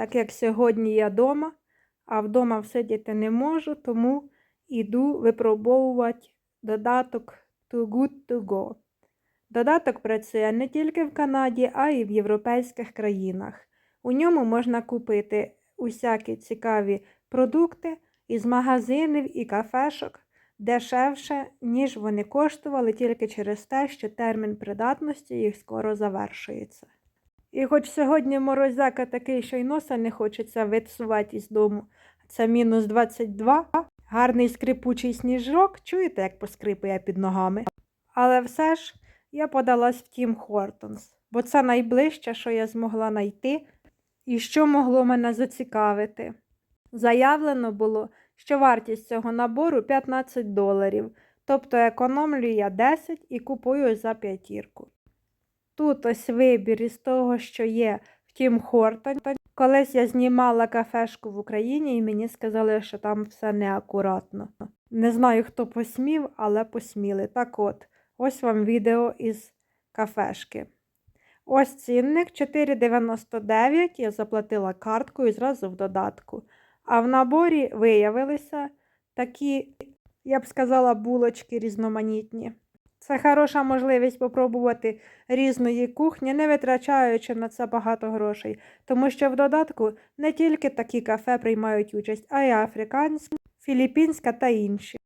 Так як сьогодні я вдома, а вдома всидіти не можу, тому йду випробовувати додаток Too Good To Go. Додаток працює не тільки в Канаді, а й в європейських країнах. У ньому можна купити усякі цікаві продукти із магазинів і кафешок дешевше, ніж вони коштували тільки через те, що термін придатності їх скоро завершується. І хоч сьогодні морозяка такий, що й носа не хочеться висувати із дому, це мінус 22, гарний скрипучий сніжок, чуєте, як поскрипує під ногами. Але все ж я подалась в Тім Хортонс, бо це найближче, що я змогла знайти і що могло мене зацікавити. Заявлено було, що вартість цього набору 15 доларів, тобто економлю я 10 і купую за п'ятірку. Тут ось вибір із того, що є в Тім Хортон. Колись я знімала кафешку в Україні і мені сказали, що там все неакуратно. Не знаю, хто посмів, але посміли. Так от, ось вам відео із кафешки. Ось цінник 4,99. Я заплатила карткою зразу в додатку. А в наборі виявилися такі, я б сказала, булочки різноманітні. Це хороша можливість попробувати різної кухні, не витрачаючи на це багато грошей, тому що в додатку не тільки такі кафе приймають участь, а й африканська, філіппінська та інші.